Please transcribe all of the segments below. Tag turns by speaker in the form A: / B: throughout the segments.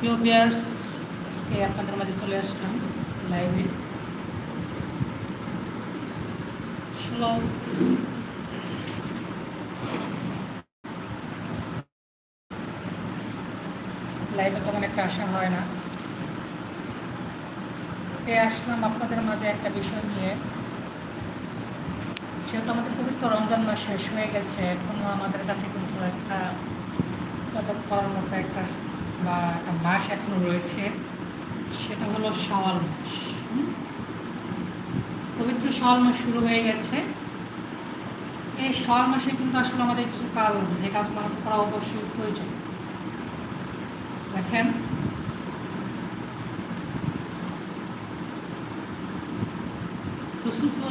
A: প্রিয় আজকে আপনাদের মাঝে চলে আসলাম লাইভে লাইভে তেমন একটা আসা হয় না। এ আসলাম আপনাদের মাঝে একটা বিষয় নিয়ে। যেহেতু আমাদের পবিত্র রমজান মাস শেষ হয়ে গেছে এখনও আমাদের কাছে কিন্তু একটা করার মতো একটা বা একটা মাস এখনও রয়েছে, সেটা হলো শাওয়াল মাস। পবিত্র শাওয়াল মাস শুরু হয়ে গেছে। এই শাওয়াল মাসে কিন্তু আসলে আমাদের কিছু কাজ আছে যে কাজগুলো আমাদের করা অবশ্যই প্রয়োজন। দেখেন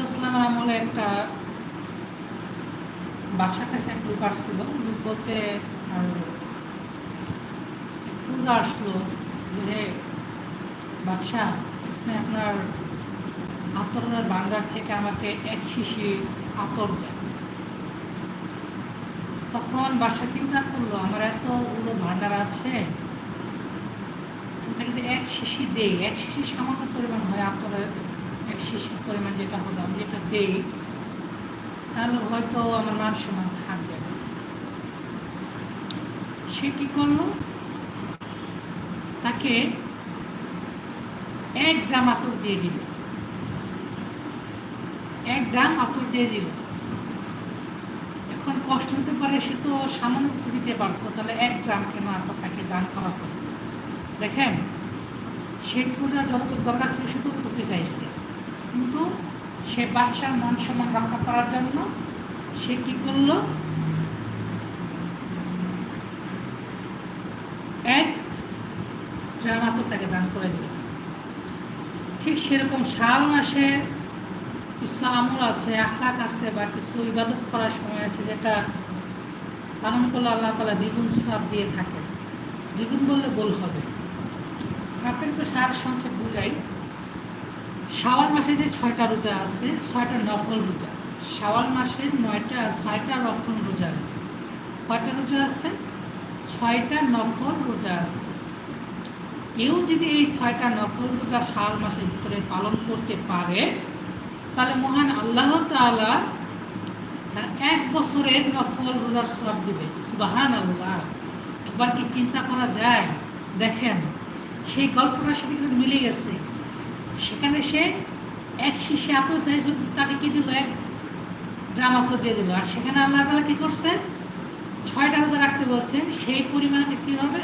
A: রসুলামের আমলে একটা বাসার কাছে এক লোক আসছিল, লোক বলতে আর পূজা আসলো যে বাদশাহ, আপনি আপনার আতরের ভান্ডার থেকে আমাকে এক শিশি আতর দেন। তখন বাসা চিন্তা করল, আমার এতগুলো ভান্ডার আছে এটা কিন্তু এক শিশি দেই, এক শিশি সামান্য পরিমাণ হয়, আতরের এক শিশির পরিমাণ যেটা হলো, আমি যেটা দেই, তাহলে হয়তো আমার মান সম্মান থাকবে না। সে কি করল? তাকে এক গ্রাম আতর দিয়ে দিল। এক গ্রাম আতর দিয়ে দিল। এখন প্রশ্ন হতে পারে, সে তো সামান্য কিছু দিতে পারতো, তাহলে এক গ্রাম কেন আতর তাকে দান করা হলো? দেখেন শেখ পূজার যতটুকু দরকার ছিল সে ততটুকু চাইছে। কিন্তু সে বাদশার মান সম্মান রক্ষা করার জন্য সে কী করল এক আতর তাকে দান করে দিল ঠিক সেরকম শাল মাসে কিছু আমল আছে আখলাক আছে বা কিছু ইবাদত করার সময় আছে যেটা পালন করলে আল্লাহ তালা দ্বিগুণ সাপ দিয়ে থাকে দ্বিগুণ বললে বল হবে। আপনাকে তো সার সংক্ষেপ বুঝাই। শাওয়াল মাসে যে ছয়টা রোজা আছে, ছয়টা নফল রোজা। শাওয়াল মাসে নয়টা, ছয়টা নফল রোজা আছে। কয়টা রোজা আছে? ছয়টা নফল রোজা আছে। কেউ যদি এই ছয়টা নফল রোজা শাওয়াল মাসের ভিতরে পালন করতে পারে, তাহলে মহান আল্লাহ তাআলা তার এক বছরের নফল রোজার সব দিবে। সুবাহান আল্লাহ একবার কি চিন্তা করা যায়? দেখেন, সেই গল্পটার সাথে মিলে গেছে। সেখানে সে এক শিশে এত চাইছে তাকে কি দিল? এক ড্রাম দিয়ে দিল। আর সেখানে আল্লাহ তালা কি করছে ছয়টা রোজা রাখতে বলছেন। সেই পরিমাণে কি হবে?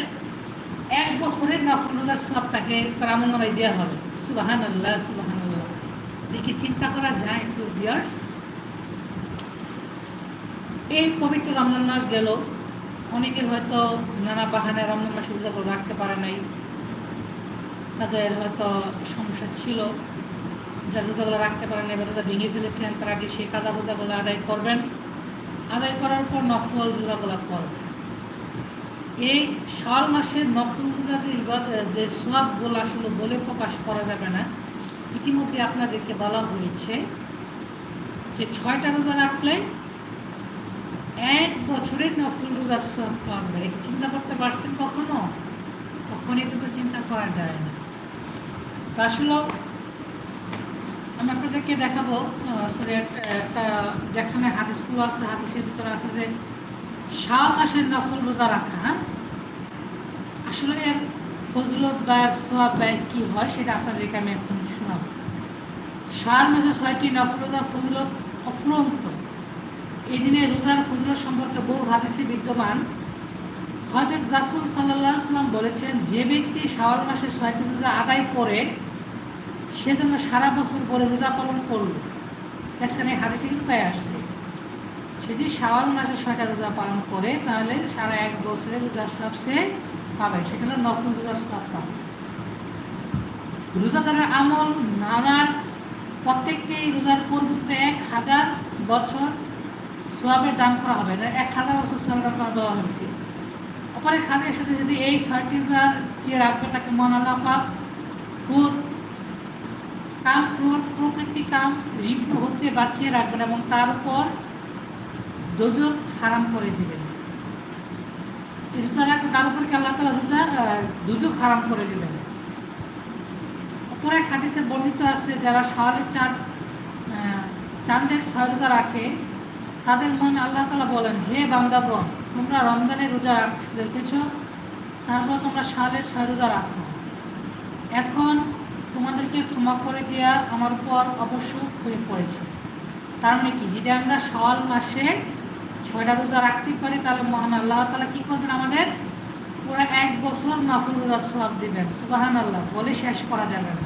A: এক বছরের নফল রোজার সব তাকে তার দেওয়া হবে। সুবাহান আল্লাহ সুবাহান আল্লাহ দেখে, চিন্তা করা যায় একটু বিয়ার্স এই পবিত্র রমজান মাস গেল। অনেকে হয়তো নানা বাহানায় রমজান মাসে রোজা করে রাখতে পারে নাই। তাদের হয়তো সমস্যা ছিল। যা রোজাগুলো রাখতে পারেন এবার রোজা ভেঙে ফেলেছেন, তারা আগে সেই কাদা রোজাগুলো আদায় করবেন। আদায় করার পর নফল রোজাগুলো করবেন। এই সাল মাসের নফল রোজা যে যে সোয়াবগুলো আসলে বলে প্রকাশ করা যাবে না, ইতিমধ্যে আপনাদেরকে বলা হয়েছে যে ছয়টা রোজা রাখলে এক বছরের নফল রোজার সব পাওয়া যাবে। এটা চিন্তা করতে পারছেন কখনো? কখনই কিন্তু চিন্তা করা যায় না। আসলে আমি আপনাদেরকে দেখাবো সরি একটা যেখানে হাদিসগুলো আছে, হাদিসের ভিতরে আছে যে শাহ মাসের নফল রোজা রাখা হ্যাঁ? আসলে এর ফজলত বা সোয়াব ব্যয় কী হয় সেটা আপনাদেরকে আমি এখন শোনাবো। শাহ মাসে ছয়টি নফল রোজা ফজলত অফুরন্ত। এই দিনে রোজার ফজলত সম্পর্কে বহু হাদিসে বিদ্যমান। হজরত রাসুল সাল্লাহ সাল্লাম বলেছেন, যে ব্যক্তি শাওয়াল মাসে ছয়টি রোজা আদায় করে সেজন্য সারা বছর পরে রোজা পালন করল দেখছেন, এই হাদিসে কিন্তু তাই আসছে। সে যদি শাওয়াল মাসে ছয়টা রোজা পালন করে, তাহলে সারা এক বছরের রোজার সব সে পাবে। সেখানে নকল রোজার সব পাবে। রোজাদারের আমল, নামাজ, প্রত্যেকটি রোজার পরিবর্তে এক হাজার বছর সোয়াবের দান করা হবে। না, এক হাজার বছর সোয়াবের দান করা দেওয়া হয়েছে। অপরের খাদের সাথে যদি এই ছয়টি রোজা যে রাখবে, তাকে মন আল্লাহ পাক ক্রোধ, কাম ক্রোধ, প্রকৃতি কাম রিপু হতে বাঁচিয়ে রাখবেন এবং তার উপর দোজক হারাম করে দিবেন। রাখলে তার উপর আল্লাহ তালা রোজা দুজক হারাম করে দিলেন অপর এক হাদিসে বর্ণিত আছে, যারা শাওয়ালের চাঁদ চাঁদের ছয় রোজা রাখে, তাদের মন আল্লাহ তালা বলেন, হে বান্দাগণ, তোমরা রমজানের রোজা রাখ- রেখেছ, তারপর তোমরা শাওয়ালের ছয় রোজা রাখো। এখন তোমাদেরকে ক্ষমা করে দেওয়া আমার উপর অবশ্য হয়ে পড়েছে। তার মানে কি? যেটা আমরা সওয়াল মাসে ছয়টা রোজা রাখতে পারি, তাহলে মহান আল্লাহ তালা কি করবেন আমাদের? পুরো এক বছর নফল রোজার সব দিবেন সুবাহান আল্লাহ বলে শেষ করা যাবে না।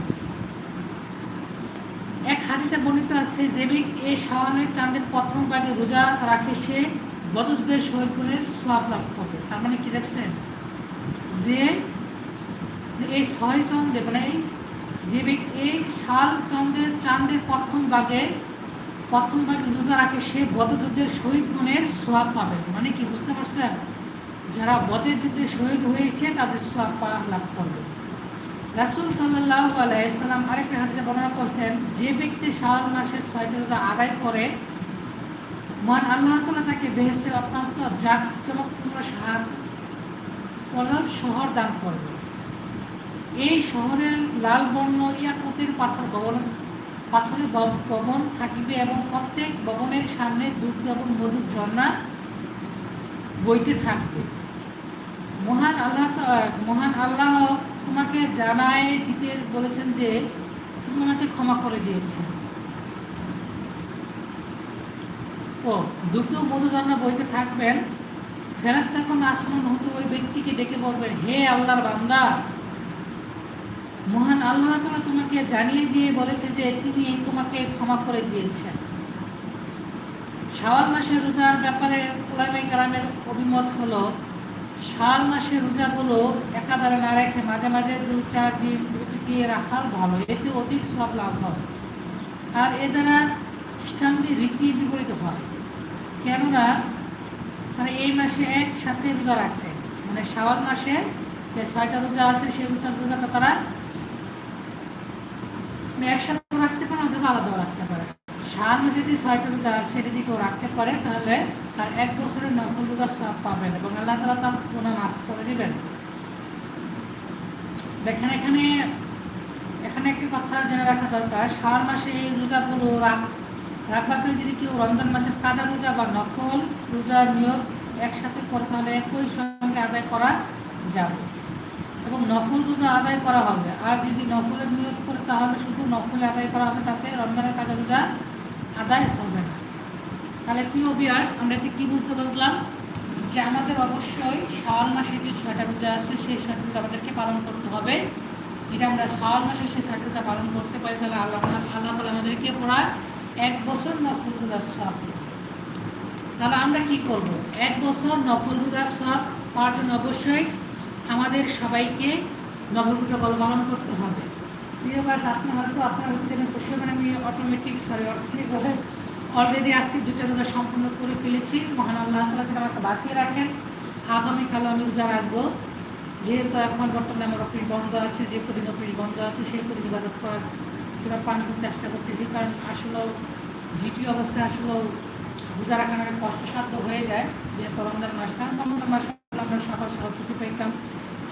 A: এক হাদিসে বর্ণিত আছে, যে ব্যক্তি এই শাওয়ালের চাঁদের প্রথম ভাগে রোজা রাখে, সে বদসদের শহীদ গুণের সব লাভ করবে। তার মানে কি দেখছেন? যে এই ছয় চন্দ্রে মানে যে ব্যক্তি এই শাল চন্দ্রের চাঁদের প্রথম ভাগে প্রথম ভাগে রোজা রাখে সে বদযুদ্ধের শহীদ গুণের সোয়াব পাবে। মানে কি, বুঝতে পারছেন? যারা বদের যুদ্ধে শহীদ হয়েছে, তাদের সোয়াব পা- লাভ করবে। রাসুল সাল্লাহ আলাইসাল্লাম আরেকটা হাদিসে বর্ণনা করছেন, যে ব্যক্তি শাওয়াল মাসের ছয়টা রোজা আদায় করে, মহান আল্লাহ তালা তাকে বেহেস্তের অত্যন্ত জাকজমকপূর্ণ সাহায্য প্রধান শহর দান করবে। এই শহরের লাল বর্ণ ইয়াকুতের পাথর ভবন পাথরের ভবন থাকিবে এবং প্রত্যেক ভবনের সামনে দুগ্ধ এবং মধুর ঝর্ণা বইতে থাকবে। মহান আল্লাহ মহান আল্লাহ তোমাকে জানায়, দিতে বলেছেন যে তুমি আমাকে ক্ষমা করে দিয়েছে। ও দুগ্ধ মধু ঝর্ণা বইতে থাকবেন। ফেরাস্তা কোন আসমান হতে ওই ব্যক্তিকে ডেকে বলবেন, হে আল্লাহর বান্দা মহান আল্লাহ তালা তোমাকে জানিয়ে দিয়ে বলেছে যে তিনি তোমাকে ক্ষমা করে দিয়েছেন। শাওয়াল মাসের রোজার ব্যাপারে ওলামাই কালামের অভিমত হলো, শাওয়াল মাসের রোজাগুলো একাধারে না রেখে মাঝে মাঝে দু, চার দিন বিরতি দিয়ে রাখার ভালো, এতে অধিক সব লাভ হয়। আর এ দ্বারা খ্রিস্টানদের রীতি বিপরীত হয়। কেননা, তারা এই মাসে একসাথে রোজা রাখতেন। মানে শাওয়াল মাসে যে ছয়টা রোজা আছে, সেই রোজা রোজাটা তারা মানে একসাথে রাখতে পারে অথবা আলাদাও রাখতে পারে সার মাসে যে ছয়টা রোজা সেটা যদি কেউ রাখতে পারে, তাহলে তার এক বছরের নফল রোজা সব পাবেন এবং আল্লাহ তালা তার গুণা মাফ করে দিবেন। দেখেন, এখানে এখানে একটি কথা জেনে রাখা দরকার। শাওয়াল মাসে এই রোজাগুলো রাখ, রাখবার পরে যদি কেউ রমজান মাসের কাজা রোজা বা নফল রোজা নিয়োগ একসাথে করে, তাহলে একই সঙ্গে আদায় করা যাবে। এবং নফল রোজা আদায় করা হবে। আর যদি নফলের নিয়োগ করে, তাহলে শুধু নফলে আদায় করা হবে, তাতে রমজানের কাজা রোজা আদায় হবে না। তাহলে প্রিয় বিয়ার্স আমরা ঠিক কী বুঝতে পারলাম? যে আমাদের অবশ্যই শাওয়াল মাসে যে ছয়টা রোজা আছে, সেই ছয়টা রোজা আমাদেরকে পালন করতে হবে। যেটা আমরা শাওয়াল মাসে সেই ছয়টা রোজা পালন করতে পারি, তাহলে আল্লাহ আল্লাহ তালা আমাদেরকে পুরা এক বছর নফল রোজার সব তাহলে আমরা কি করব? এক বছর নফল রোজার সব পাওয়ার অবশ্যই আমাদের সবাইকে রোজা পালন করতে হবে। বাস আপনার হয়তো আপনার খুশি মানে আমি অটোমেটিক সরি অটোমেটিকভাবে অলরেডি আজকে দুটো রোজা সম্পূর্ণ করে ফেলেছি। মহান আল্লাহ তালা আমাকে বাঁচিয়ে রাখেন। আগামীকাল আমি রোজা রাখব। যেহেতু এখন বর্তমানে আমার অফিস বন্ধ আছে, যে কদিন অফিস বন্ধ আছে, সেই কদিন ইবাদত করার সেটা করার চেষ্টা করতেছি। কারণ আসলেও দ্বিতীয় অবস্থায় আসলেও রোজা রাখা অনেক কষ্টসাধ্য হয়ে যায়। যেহেতু রমজান মাসটা রমজান মাস আমরা সকাল সকাল ছুটি পেতাম।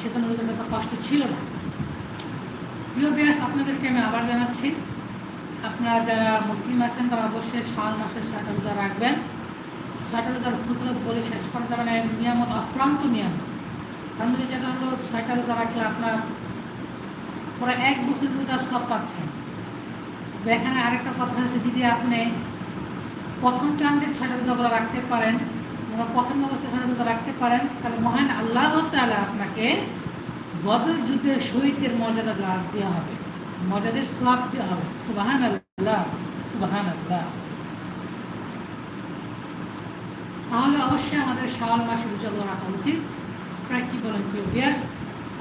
A: সেজন্য রোজার এত কষ্ট ছিল না। প্রিয় বিয়ার্স আপনাদেরকে আমি আবার জানাচ্ছি, আপনারা যারা মুসলিম আছেন, তারা অবশ্যই শাওয়াল মাসের ছয়টা রোজা রাখবেন। ছয়টা রোজার ফজলত বলে শেষ করা যাবে না নিয়ামত, অফ্রান্ত নিয়ামত। তার মধ্যে যেটা হলো ছয়টা রোজা রাখলে আপনার পুরো এক বছর রোজা সব পাচ্ছেন। এখানে আরেকটা কথা আছে দিদি আপনি প্রথম চান্দের ছয়টা রোজাগুলো রাখতে পারেন অবস্থায় ছয়টা রোজা রাখতে পারেন। তাহলে মহান আল্লাহ তাআলা আপনাকে বদর যুদ্ধের শহীদদের মর্যাদা লাভ দেওয়া হবে। মর্যাদের সব দেওয়া হবে। সুবাহান আল্লাহ সুবাহান আল্লাহ তাহলে অবশ্যই আমাদের শাওয়াল মাসে রোজাগুলো রাখা উচিত। আপনারা কি বলেন প্রিয় বিয়াস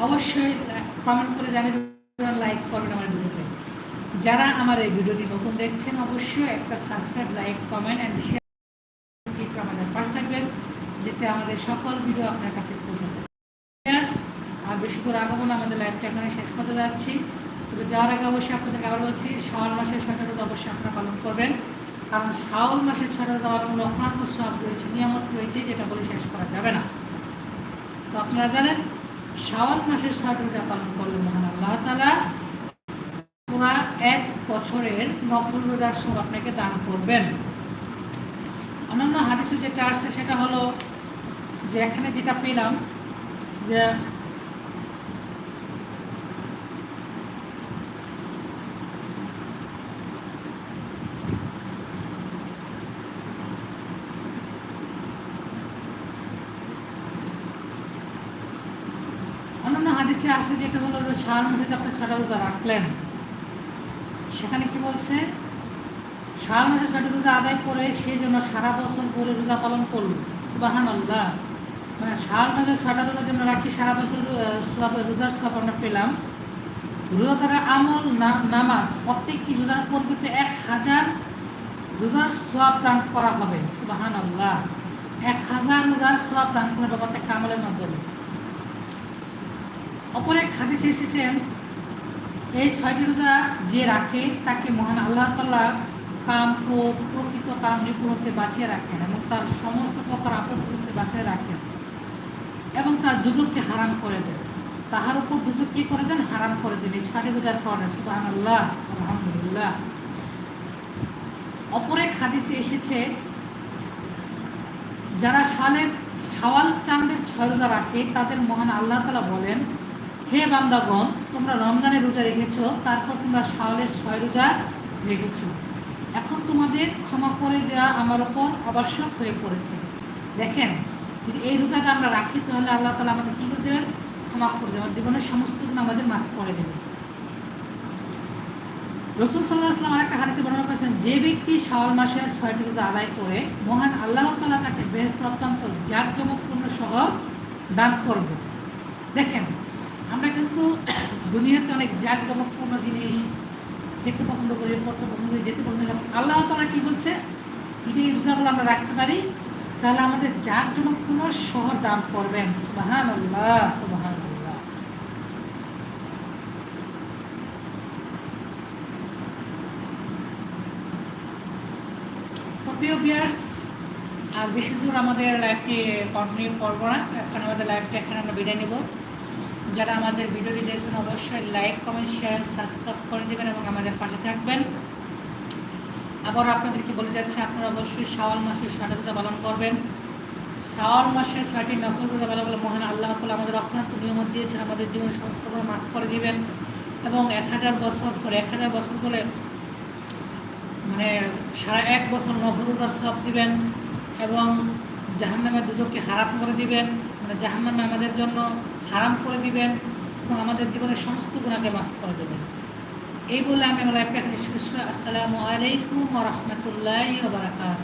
A: অবশ্যই কমেন্ট করে জানিয়ে লাইক করবেন আমার ভিডিওতে যারা আমার এই ভিডিওটি নতুন দেখছেন, অবশ্যই একটা subscribe like comment and share আমাদের পাশে থাকবেন যাতে আমাদের সকল ভিডিও আপনার কাছে পৌঁছে যায় আর বেশি করে আগাবো না, আমাদের লাইভটা এখানে শেষ করতে যাচ্ছি। তবে যাওয়ার আগে অবশ্যই আপনাদেরকে আবার বলছি, শাওয়াল মাসের ছয়টা রোজা অবশ্যই আপনারা পালন করবেন। কারণ শাওয়াল মাসের ছয়টা রোজা অনেক অক্রান্ত সব রয়েছে, নিয়ামত রয়েছে, যেটা বলে শেষ করা যাবে না। তো আপনারা জানেন, শাওয়াল মাসের ছয় রোজা পালন করলে মহান আল্লাহ তালা পুরা এক বছরের নফল রোজার সব আপনাকে দান করবেন। অন্যান্য হাদিসে যেটা আসছে, সেটা হলো যে এখানে যেটা পেলাম, যে অন্যান্য হাদিসে আসে যেটা হলো যে শাল মাসে আপনি ছটা রোজা রাখলেন। সেখানে কি বলছে? শাল মাসে ছটা রোজা আদায় করে সে জন্য সারা বছর করে রোজা পালন করল। সুবাহান আল্লাহ মানে শাল মাসে ছটা রোজা জন্য রাখি, সারা বছর রোজার সব আমরা পেলাম। রোজাদারের আমল নামাজ প্রত্যেকটি রোজার পরিবর্তে এক হাজার রোজার সোয়াব দান করা হবে সুবাহান আল্লাহ এক হাজার রোজার সোয়াব দান করে বাবা একটা আমলের মাধ্যমে। অপর এক হাদিসে এসেছেন, এই ছয়টি রোজা যে রাখে, তাকে মহান আল্লাহ তাল্লাহ কাম, ক্রোধ, প্রকৃত কাম রিপু হতে বাঁচিয়ে রাখেন এবং তার সমস্ত প্রকার আপদ হতে বাঁচিয়ে রাখেন। এবং তার দুজককে হারাম করে দেন। তাহার উপর দুজক কি করে দেন? হারাম করে দেন। এই ছয়টি রোজার কারণে সুবাহ আল্লাহ আলহামদুলিল্লাহ। অপর এক হাদিসে এসেছে, যারা সালের সাওয়াল চাঁদের ছয় রোজা রাখে, তাদের মহান আল্লাহ তালা বলেন, হে বান্দাগণ, তোমরা রমজানের রোজা রেখেছো, তারপর তোমরা শাওয়ালের ছয় রোজা রেখেছো। এখন তোমাদের ক্ষমা করে দেওয়া আমার ওপর আবশ্যক হয়ে পড়েছে। দেখেন যদি এই রোজাটা আমরা রাখি, তাহলে আল্লাহ তালা আমাদের কী করে দেবেন? ক্ষমা করে দেবেন। জীবনের সমস্ত গুণ আমাদের মাফ করে দেবেন। রসুল সাল্লাহ আসলাম আরেকটা হাদিসে বর্ণনা করেছেন, যে ব্যক্তি শাওয়াল মাসের ছয়টি রোজা আদায় করে, মহান আল্লাহ তালা তাকে বেহেস্ত অত্যন্ত জাঁকজমকপূর্ণ শহর দান করব। দেখেন, আমরা কিন্তু দুনিয়াতে অনেক জাঁকজমকপূর্ণ জিনিস খেতে পছন্দ করি, পড়তে পছন্দ করি, যেতে পছন্দ করি আল্লাহ তালা কি বলছে? যদি এই রোজাগুলো আমরা রাখতে পারি তাহলে আমাদের জাঁকজমকপূর্ণ শহর দান করবেন? সুবাহান সুবাহান আর বেশি দূর আমাদের লাইভটি কন্টিনিউ করব না। এখন আমাদের লাইভটি এখানে আমরা বিদায় নেব। যারা আমাদের ভিডিওটি দেখছেন, অবশ্যই লাইক কমেন্ট শেয়ার সাবস্ক্রাইব করে দেবেন এবং আমাদের পাশে থাকবেন। আবার আপনাদেরকে বলে যাচ্ছে, আপনারা অবশ্যই শাওয়াল মাসে ছয়টা রোজা পালন করবেন। শাওয়াল মাসে ছয়টি নকল রোজা পালন করলে মহান আল্লাহ তালা আমাদের অক্রান্ত নিয়মত দিয়েছেন, আমাদের জীবন সমস্ত করে মাফ করে দিবেন এবং এক হাজার বছর সরি এক হাজার বছর বলে মানে সারা এক বছর নভরুদার সব দিবেন এবং জাহান্নামের দুজককে হারাম করে দিবেন মানে জাহান্নামে আমাদের জন্য হারাম করে দিবেন এবং আমাদের জীবনের সমস্ত গুণাকে মাফ করে দেবেন। এই বলে আমি আমার এখানে শেষ করে আসসালামু আলাইকুম রহমতুল্লাহ বারাকাত